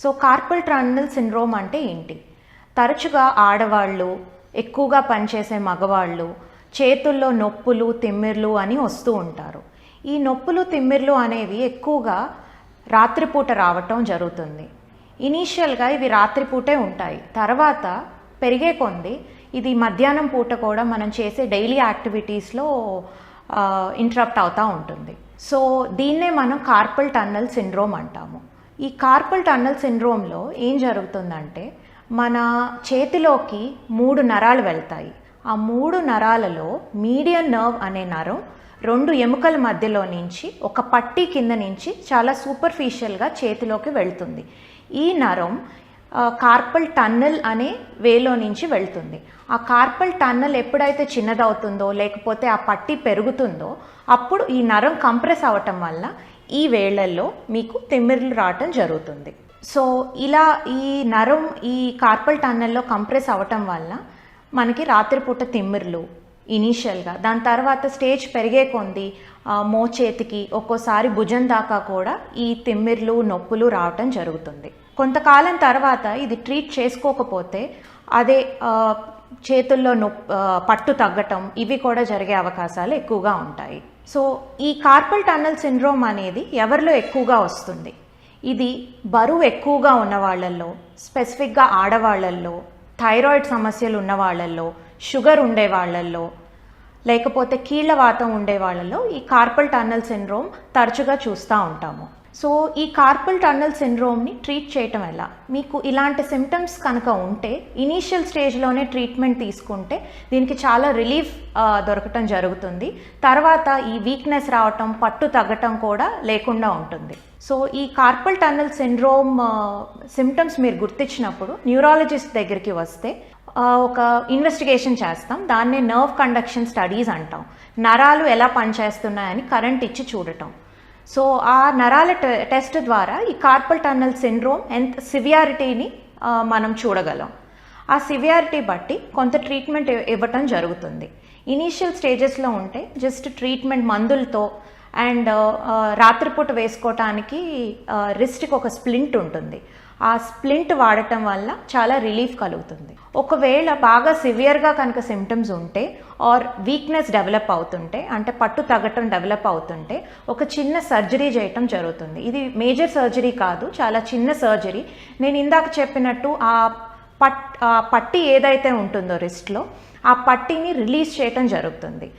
So carpal tunnel syndrome అంటే ఏంటి? తరచుగా ఆడవాళ్ళు ఎక్కువగా పనిచేసే మగవాళ్ళు చేతుల్లో నొప్పులు తిమ్మిర్లు అని వస్తూ ఉంటారు. ఈ నొప్పులు తిమ్మిర్లు అనేవి ఎక్కువగా రాత్రిపూట రావటం జరుగుతుంది. ఇనీషియల్గా ఇవి రాత్రిపూటే ఉంటాయి. తర్వాత పెరిగే కొంది ఇది మధ్యాహ్నం పూట కూడా మనం చేసే డైలీ యాక్టివిటీస్లో ఇంటరప్ట్ అవుతూ ఉంటుంది. సో దీన్నే మనం కార్పల్ టన్నల్ సిండ్రోమ్ అంటాము. ఈ కార్పల్ టన్నల్ సిండ్రోమ్లో ఏం జరుగుతుందంటే మన చేతిలోకి మూడు నరాలు వెళ్తాయి. ఆ మూడు నరాలలో మీడియన్ నర్వ్ అనే నరం రెండు ఎముకల మధ్యలో నుంచి ఒక పట్టీ కింద నుంచి చాలా సూపర్ఫిషియల్గా చేతిలోకి వెళ్తుంది. ఈ నరం కార్పల్ టన్నల్ అనే వేలో నుంచి వెళ్తుంది. ఆ కార్పల్ టన్నల్ ఎప్పుడైతే చిన్నదవుతుందో లేకపోతే ఆ పట్టి పెరుగుతుందో అప్పుడు ఈ నరం కంప్రెస్ అవ్వటం వల్ల ఈ వేళ్ళల్లో మీకు తిమ్మిర్లు రావటం జరుగుతుంది. సో ఇలా ఈ నరం ఈ కార్పల్ టన్నెల్లో కంప్రెస్ అవ్వటం వల్ల మనకి రాత్రిపూట తిమ్మిర్లు ఇనీషియల్గా దాని తర్వాత స్టేజ్ పెరిగే కొంది మోచేతికి ఒక్కోసారి భుజం దాకా కూడా ఈ తిమ్మిర్లు నొప్పులు రావటం జరుగుతుంది. కొంతకాలం తర్వాత ఇది ట్రీట్ చేసుకోకపోతే అదే చేతుల్లో నొప్పి పట్టు తగ్గటం ఇవి కూడా జరిగే అవకాశాలు ఎక్కువగా ఉంటాయి. సో ఈ కార్పల్ టన్నల్ సిండ్రోమ్ అనేది ఎవరిలో ఎక్కువగా వస్తుంది? ఇది బరువు ఎక్కువగా ఉన్న వాళ్ళల్లో స్పెసిఫిక్గా ఆడవాళ్ళల్లో థైరాయిడ్ సమస్యలు ఉన్న వాళ్ళల్లో షుగర్ ఉండే వాళ్ళల్లో లేకపోతే కీళ్ళ వాతం ఉండే వాళ్ళలో ఈ కార్పల్ టన్నల్ సిండ్రోమ్ తరచుగా చూస్తూ ఉంటాము. సో ఈ కార్పల్ టన్నల్ సిండ్రోమ్ని ట్రీట్ చేయటం ఎలా? మీకు ఇలాంటి సిమ్టమ్స్ కనుక ఉంటే ఇనీషియల్ స్టేజ్లోనే ట్రీట్మెంట్ తీసుకుంటే దీనికి చాలా రిలీఫ్ దొరకటం జరుగుతుంది. తర్వాత ఈ వీక్నెస్ రావటం పట్టు తగ్గటం కూడా లేకుండా ఉంటుంది. సో ఈ కార్పల్ టన్నల్ సిండ్రోమ్ సిమ్టమ్స్ మీరు గుర్తించినప్పుడు న్యూరాలజిస్ట్ దగ్గరికి వస్తే ఒక ఇన్వెస్టిగేషన్ చేస్తాం. దాన్నే నర్వ్ కండక్షన్ స్టడీస్ అంటాం. నరాలు ఎలా పనిచేస్తున్నాయని కరెంట్ ఇచ్చి చూడటం. సో ఆ నరాల టె- టెస్ట్ ద్వారా ఈ కార్పల్ టన్నల్ సిండ్రోమ్ ఎంత సివియారిటీని మనం చూడగలం. ఆ సివియారిటీ బట్టి కొంత ట్రీట్మెంట్ ఇవ్వటం జరుగుతుంది. ఇనీషియల్ స్టేజెస్లో ఉంటే జస్ట్ ట్రీట్మెంట్ మందులతో అండ్ రాత్రిపూట వేసుకోవటానికి రిస్ట్కి ఒక స్ప్లింట్ ఉంటుంది. ఆ స్ప్లింట్ వాడటం వల్ల చాలా రిలీఫ్ కలుగుతుంది. ఒకవేళ బాగా సివియర్గా కనుక సిమ్టమ్స్ ఉంటే ఆర్ వీక్నెస్ డెవలప్ అవుతుంటే అంటే పట్టు తగ్గటం డెవలప్ అవుతుంటే ఒక చిన్న సర్జరీ చేయటం జరుగుతుంది. ఇది మేజర్ సర్జరీ కాదు చాలా చిన్న సర్జరీ నేను ఇందాక చెప్పినట్టు ఆ పట్ ఆ పట్టి ఏదైతే ఉంటుందో రిస్ట్లో ఆ పట్టీని రిలీజ్ చేయటం జరుగుతుంది.